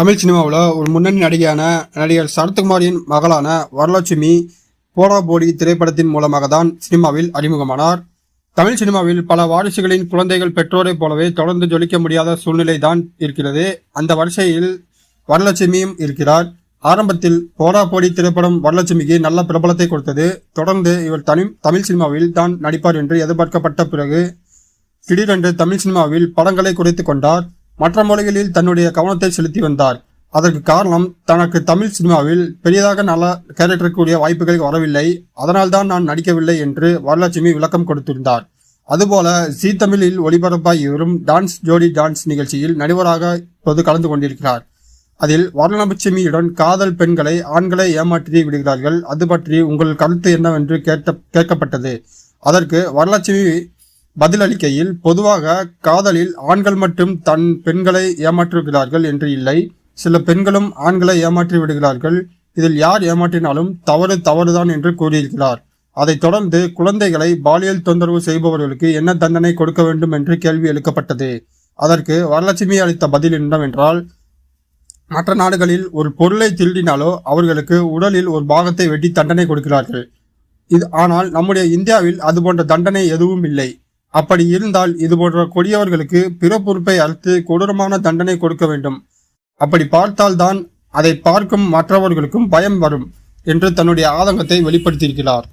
தமிழ் சினிமாவில் ஒரு முன்னணி நடிகையான நடிகர் சரத்குமாரின் மகளான வரலட்சுமி போடா போடி திரைப்படத்தின் மூலமாக தான் சினிமாவில் அறிமுகமானார். தமிழ் சினிமாவில் பல வாரிசுகளின் குழந்தைகள் பெற்றோரைப் போலவே தொடர்ந்து ஜொலிக்க முடியாத சூழ்நிலை தான் இருக்கிறது. அந்த வரிசையில் வரலட்சுமியும் இருக்கிறார். ஆரம்பத்தில் போடா போடி திரைப்படம் வரலட்சுமிக்கு நல்ல பிரபலத்தை கொடுத்தது. தொடர்ந்து இவர் தனி தமிழ் சினிமாவில் தான் நடிப்பார் என்று எதிர்பார்க்கப்பட்ட பிறகு திடீரென்று தமிழ் சினிமாவில் படங்களை குறைத்துக் கொண்டார். மற்ற மொழிகளில் தன்னுடைய கவனத்தை செலுத்தி வந்தார். அதற்கு காரணம் தனக்கு தமிழ் சினிமாவில் பெரியதாக நல்ல கேரக்டர் கூடிய வாய்ப்புகள் வரவில்லை. அதனால்தான் நான் நடிக்கவில்லை என்று வரலட்சுமி விளக்கம் கொடுத்திருந்தார். அதுபோல ஜீ தமிழில் ஒளிபரப்பாகி வரும் டான்ஸ் ஜோடி டான்ஸ் நிகழ்ச்சியில் நடுவராக இப்போது கலந்து கொண்டிருக்கிறார். அதில் வரலட்சுமியுடன் காதல் பெண்களை ஆண்களை ஏமாற்றி விடுகிறார்கள். அது பற்றி உங்கள் கருத்து என்னவென்று கேட்ட கேட்கப்பட்டது. அதற்கு வரலட்சுமி பதிலளிக்கையில் பொதுவாக காதலில் ஆண்கள் மட்டும் தன் பெண்களை ஏமாற்றுகிறார்கள் என்று இல்லை. சில பெண்களும் ஆண்களை ஏமாற்றி விடுகிறார்கள். இதில் யார் ஏமாற்றினாலும் தவறு தவறுதான் என்று கூறியிருக்கிறார். அதைத் தொடர்ந்து குழந்தைகளை பாலியல் தொந்தரவு செய்பவர்களுக்கு என்ன தண்டனை கொடுக்க வேண்டும் என்று கேள்வி எழுக்கப்பட்டது. அதற்கு வரலட்சுமி அளித்த பதில் என்னவென்றால் மற்ற நாடுகளில் ஒரு பொருளை திருடினாலோ அவர்களுக்கு உடலில் ஒரு பாகத்தை வெட்டி தண்டனை கொடுக்கிறார்கள். இது ஆனால் நம்முடைய இந்தியாவில் அதுபோன்ற தண்டனை எதுவும் இல்லை. அப்படி இருந்தால் இது போன்ற கொடியவர்களுக்கு பிற பொறுப்பை அறுத்து கொடூரமான தண்டனை கொடுக்க வேண்டும். அப்படி பார்த்தால்தான் அதை பார்க்கும் மற்றவர்களுக்கும் பயம் வரும் என்று தன்னுடைய ஆதங்கத்தை வெளிப்படுத்தியிருக்கிறார்.